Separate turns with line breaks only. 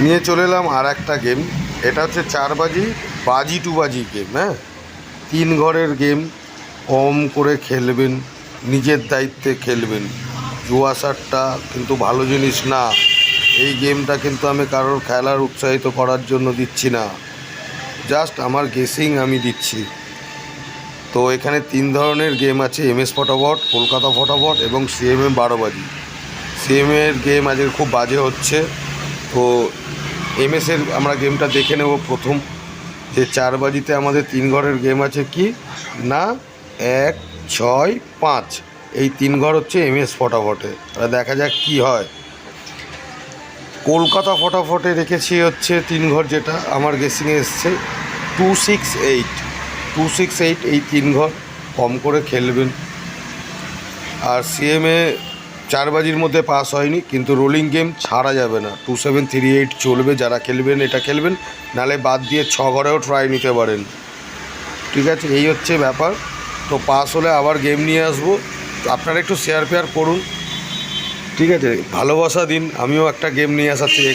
নিয়ে চলে এলাম আর একটা গেম এটা হচ্ছে চার বাজি বাজি টু বাজি গেম হ্যাঁ? তিন ঘরের গেম কম করে খেলবেন, নিজের দায়িত্বে খেলবেন। জুয়া সারটা কিন্তু ভালো জিনিস না। এই গেমটা কিন্তু আমি কারোর খেলার উৎসাহিত করার জন্য দিচ্ছি না। জাস্ট আমার গেসিং আমি দিচ্ছি। তো এখানে তিন ধরনের গেম আছে এম এস ফটাফট, কলকাতা ফটাফট এবং সিএমএম বারোবাজি সিএমের গেম আজকে খুব বাজে হচ্ছে। তো এমএসের আমরা গেমটা দেখে নেব প্রথম। যে চার বাজিতে আমাদের তিন ঘরের গেম আছে কি? না, এক, ছয়, পাঁচ। এই তিন ঘর হচ্ছে এমএস ফটাফটে। দেখা যাক কি হয়। কলকাতা ফটাফটে রেখেছি হচ্ছে তিন ঘর যেটা আমার গেসিংয়ে এসছে। Two six eight two six eight এই তিন ঘর কম করে খেলবেন। আর সিএমএ চার বাজির মধ্যে পাস হয়নি, কিন্তু রোলিং গেম ছাড়া যাবে না। টু সেভেন থ্রি এইট চলবে, যারা খেলবেন এটা খেলবেন, নালে বাদ দিয়ে ছ ঘরেও ট্রাই নিতে পারেন। ঠিক আছে, এই হচ্ছে ব্যাপার। তো পাস হলে আবার গেম নিয়ে আসব। আপনারা একটু শেয়ার ফেয়ার করুন। ঠিক আছে, ভালোবাসা দিন। আমিও একটা গেম নিয়ে আসার চেয়ে